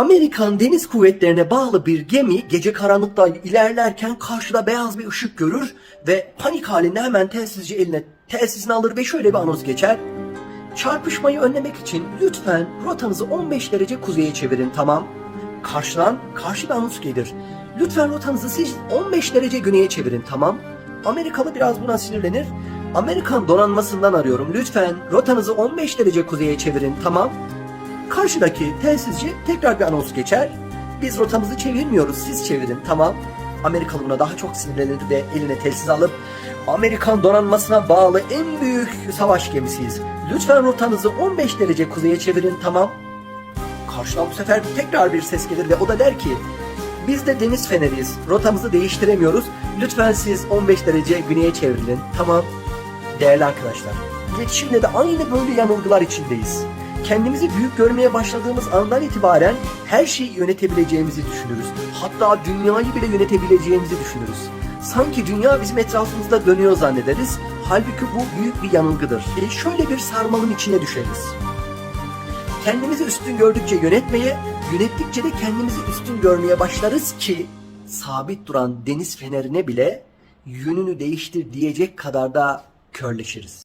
Amerikan Deniz Kuvvetlerine bağlı bir gemi gece karanlıkta ilerlerken karşıda beyaz bir ışık görür ve panik halinde hemen telsizci eline telsizini alır ve şöyle bir anons geçer. Çarpışmayı önlemek için lütfen rotanızı 15 derece kuzeye çevirin tamam. Karşıdan karşı bir anons gelir. Lütfen rotanızı siz 15 derece güneye çevirin tamam. Amerikalı biraz buna sinirlenir. Amerikan donanmasından arıyorum. Lütfen rotanızı 15 derece kuzeye çevirin tamam. Karşıdaki telsizci tekrar bir anons geçer. Biz rotamızı çevirmiyoruz siz çevirin tamam. Amerikalı buna daha çok sinirlenir ve eline telsiz alıp Amerikan donanmasına bağlı en büyük savaş gemisiyiz. Lütfen rotanızı 15 derece kuzeye çevirin tamam. Karşıdan bu sefer tekrar bir ses gelir ve o da der ki biz de deniz feneriyiz. Rotamızı değiştiremiyoruz. Lütfen siz 15 derece güneye çevrilin. Tamam. Değerli arkadaşlar, iletişimde de aynı böyle yanılgılar içindeyiz. Kendimizi büyük görmeye başladığımız andan itibaren her şeyi yönetebileceğimizi düşünürüz. Hatta dünyayı bile yönetebileceğimizi düşünürüz. Sanki dünya bizim etrafımızda dönüyor zannederiz. Halbuki bu büyük bir yanılgıdır. E şöyle bir sarmalın içine düşeriz. Kendimizi üstün gördükçe yönetmeye, yönettikçe de kendimizi üstün görmeye başlarız ki sabit duran deniz fenerine bile yönünü değiştir diyecek kadar da körleşiriz.